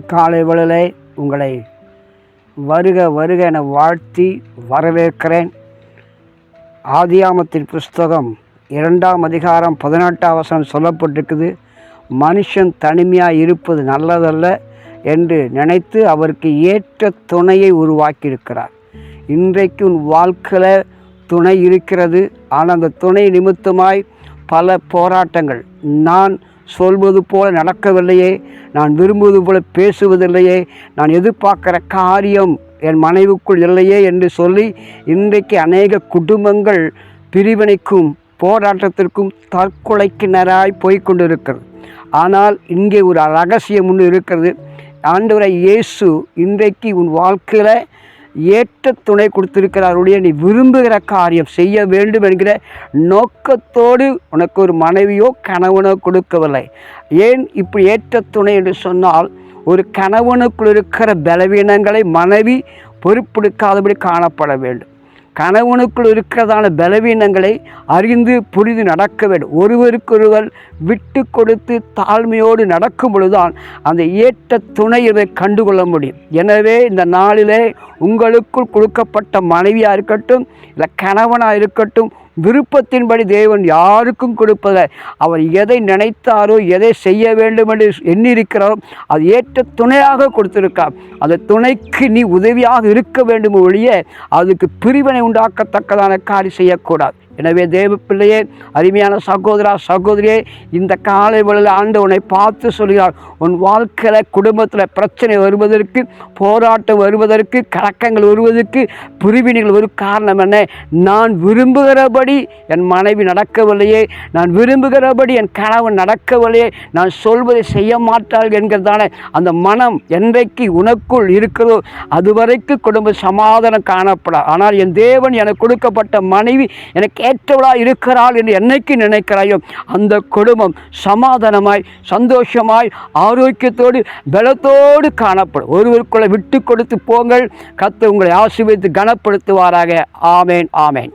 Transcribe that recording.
காலை வேளையிலே உங்களை வருக வருக என வாழ்த்தி வரவேற்கிறேன். ஆதியாமத்தின் புஸ்தகம் இரண்டாம் அதிகாரம் பதினெட்டாம் வசனம் சொல்லப்பட்டிருக்குது மனுஷன் தனிமையாக இருப்பது நல்லதல்ல என்று நினைத்து அவருக்கு ஏற்ற துணையை உருவாக்கியிருக்கிறார். இன்றைக்கு உன் வாழ்க்கையில் துணை இருக்கிறது. ஆனால் அந்த துணை நிமித்தமாய் பல போராட்டங்கள். நான் சொல்வது போல நடக்கவில்லையே. நான் விரும்புவது போல பேசுவதில்லையே. நான் எதிர்பார்க்குற காரியம் என் மனைவிக்குள் இல்லையே என்று சொல்லி இன்றைக்கு அநேக குடும்பங்கள் பிரிவினைக்கும் போராட்டத்திற்கும் தற்கொலைக்கினராய் போய்கொண்டிருக்கிறது ஆனால் இங்கே ஒரு ரகசியம் ஒன்று இருக்கிறது. ஆண்டவரை இயேசு இன்றைக்கு உன் வாழ்க்கையில் ஏற்ற துணை கொடுத்திருக்கிறாருடைய நீ விரும்புகிற காரியம் செய்ய வேண்டும் என்கிற நோக்கத்தோடு உனக்கு ஒரு மனைவியோ கணவனோ கொடுக்கவில்லை. ஏன் இப்படி ஏற்ற துணை என்று சொன்னால் ஒரு கணவனுக்குள் இருக்கிற பலவீனங்களை மனைவி பொறுப்பெடுக்காதபடி காணப்பட வேண்டும். கணவனுக்குள் இருக்கிறதான பலவீனங்களை அறிந்து புரிந்து நடக்க வேண்டும் ஒருவருக்கொருவர் விட்டு கொடுத்து தாழ்மையோடு நடக்கும் பொழுதுதான் அந்த ஏற்ற துணை இதை கண்டுகொள்ள முடியும். எனவே இந்த நாளிலே உங்களுக்குள் கொடுக்கப்பட்ட மனைவியாக இருக்கட்டும் இல்லை கணவனாக இருக்கட்டும் விருப்பத்தின்படி தேவன் யாருக்கும் கொடுப்பதில்லை. அவர் எதை நினைத்தாரோ எதை செய்ய வேண்டும் என்று எண்ணியிருக்கிறாரோ அது ஏற்ற துணையாக கொடுத்திருக்கார் அந்த துணைக்கு நீ உதவியாக இருக்க வேண்டும் ஒழிய அதுக்கு பிரிவினை உண்டாக்கத்தக்கதான காரியம் செய்யக்கூடாது. எனவே தேவ பிள்ளையே அருமையான சகோதரா சகோதரியே இந்த காலை வேளையில் ஆண்டு உன்னை பார்த்து சொல்கிறார். உன் வாழ்க்கையில் குடும்பத்தில் பிரச்சனை வருவதற்கு போராட்டம் வருவதற்கு கலக்கங்கள் வருவதற்கு பிரிவினைகள் ஒரு காரணம் என்ன? நான் விரும்புகிறபடி என் மனைவி நடக்கவில்லையே நான் விரும்புகிறபடி என் கணவன் நடக்கவில்லையே நான் சொல்வதை செய்ய மாட்டார்கள் என்கிறதான அந்த மனம் என்றைக்கு உனக்குள் இருக்கிறதோ அதுவரைக்கு குடும்ப சமாதானம் காணப்படாது. ஆனால் என் தேவன் எனக்கு கொடுக்கப்பட்ட மனைவி எனக்கு ஏற்றவளாக இருக்கிறாள் என்று என்னைக்கு நினைக்கிறாயோ அந்த குடும்பம் சமாதானமாய் சந்தோஷமாய் ஆரோக்கியத்தோடு பலத்தோடு காணப்படும். ஒருவருக்குள்ளே விட்டு கொடுத்து போங்கள். கத்து உங்களை ஆசீர்வதித்து கனப்படுத்துவாராக. ஆமேன் ஆமேன்.